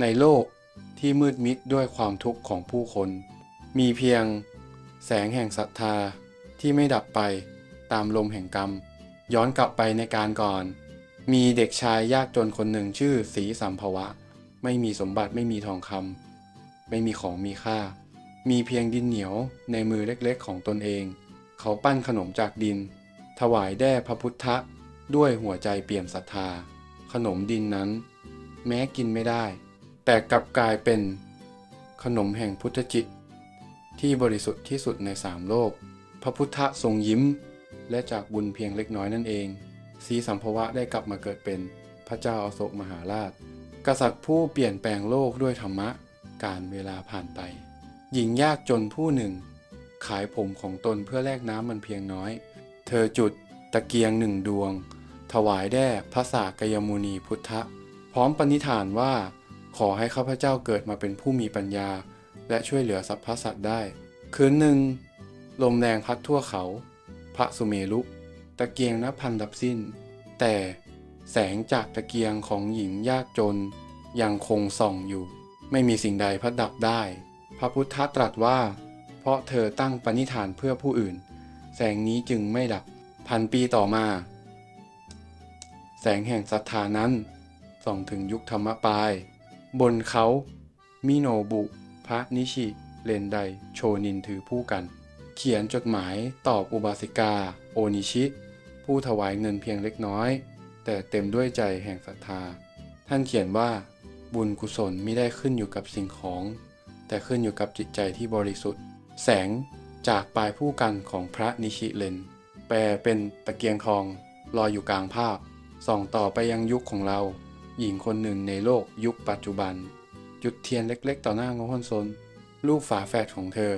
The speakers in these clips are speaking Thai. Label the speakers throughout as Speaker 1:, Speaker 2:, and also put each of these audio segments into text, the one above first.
Speaker 1: ในโลกที่มืดมิดด้วยความทุกข์ของผู้คน มีเพียงแสงแห่งศรัทธาที่ไม่ดับไปตามลมแห่งกรรม ย้อนกลับไปในการก่อน มีเด็กชายยากจนคนหนึ่งชื่อสีสัมภวะ ไม่มีสมบัติไม่มีทองคำไม่มีของมีค่า มีเพียงดินเหนียวในมือเล็กๆของตนเอง เขาปั้นขนมจากดิน ถวายแด่พระพุทธด้วยหัวใจเปี่ยมศรัทธา ขนมดินนั้น แม้กินไม่ได้ แต่กลับกลายเป็นขนมแห่งพุทธจิต ที่บริสุทธิ์ที่สุดในสามโลก พระพุทธทรงยิ้ม และจากบุญเพียงเล็กน้อยนั่นเอง สีสัมภวะได้กลับมาเกิดเป็นพระเจ้าอโศกมหาราช กษัตริย์ผู้เปลี่ยนแปลงโลกด้วยธรรมะ การเวลาผ่านไป หญิงยากจนผู้หนึ่ง ขายผมของตนเพื่อแลกน้ำมันเพียงน้อย เธอจุดตะเกียงหนึ่งดวง ถวายแด่พระสากยมุนีพุทธพร้อมปณิธานว่า ขอให้ข้าพเจ้าเกิดมาเป็นผู้มีปัญญา และช่วยเหลือสรรพสัตว์ได้ คืนหนึ่ง ลมแรงพัดทั่วเขา พระสุเมรุตะเกียงนับพันดับสิ้น แต่แสงจากตะเกียงของหญิงยากจน ยังคงส่องอยู่ ไม่มีสิ่งใดพัดดับได้ พระพุทธตรัสว่า เพราะเธอตั้งปณิธานเพื่อผู้อื่น แสงนี้จึงไม่ดับพันปีต่อมา แสงแห่งศรัทธานั้นส่องถึงยุคธรรมปลาย บนเขามิโนบุพระนิชิเลนไดโชนินถือผู้กัน เขียนจดหมายตอบอุบาสิกา โอนิชิ ผู้ถวายเงินเพียงเล็กน้อย แต่เต็มด้วยใจแห่งศรัทธา ท่านเขียนว่า บุญกุศลไม่ได้ขึ้นอยู่กับสิ่งของ แต่ขึ้นอยู่กับจิตใจที่บริสุทธิ์ แสงจากปลายผู้กันของพระนิชิเลน แปลเป็นตะเกียงทองลอยอยู่กลางภาพส่องต่อไปยังยุคของเรา หญิงคนหนึ่งในโลกยุคปัจจุบัน จุดเทียนเล็กๆ ต่อหน้างฮอนซน ลูกฝาแฝดของเธอ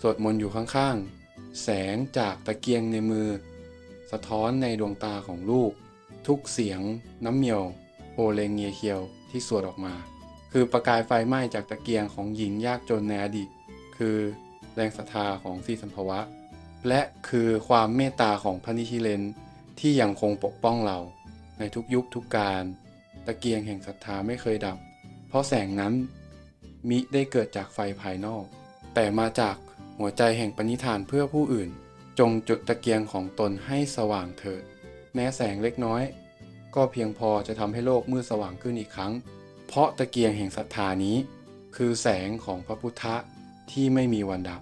Speaker 1: สวดมนต์อยู่ข้างๆ แสงจากตะเกียงในมือ สะท้อนในดวงตาของลูก ทุกเสียง น้ำเมียว โอเลงเงียเคียวที่สวดออกมา คือประกายไฟไหม้จากตะเกียงของหญิงยากจนในอดีต คือแรงศรัทธาของซีสัมภวะ และคือความเมตตาของพระนิชิเลนที่ยังคงปกป้องเรา ในทุกยุคทุกการ ตะเกียงแห่งศรัทธาไม่เคยดับ เพราะแสงนั้นมิได้เกิดจากไฟภายนอก แต่มาจากหัวใจแห่งปณิธานเพื่อผู้อื่น จงจุดตะเกียงของตนให้สว่างเถิด แม้แสงเล็กน้อย ก็เพียงพอจะทำให้โลกมืดสว่างขึ้นอีกครั้ง เพราะตะเกียงแห่งศรัทธานี้ คือแสงของพระพุทธที่ไม่มีวันดับ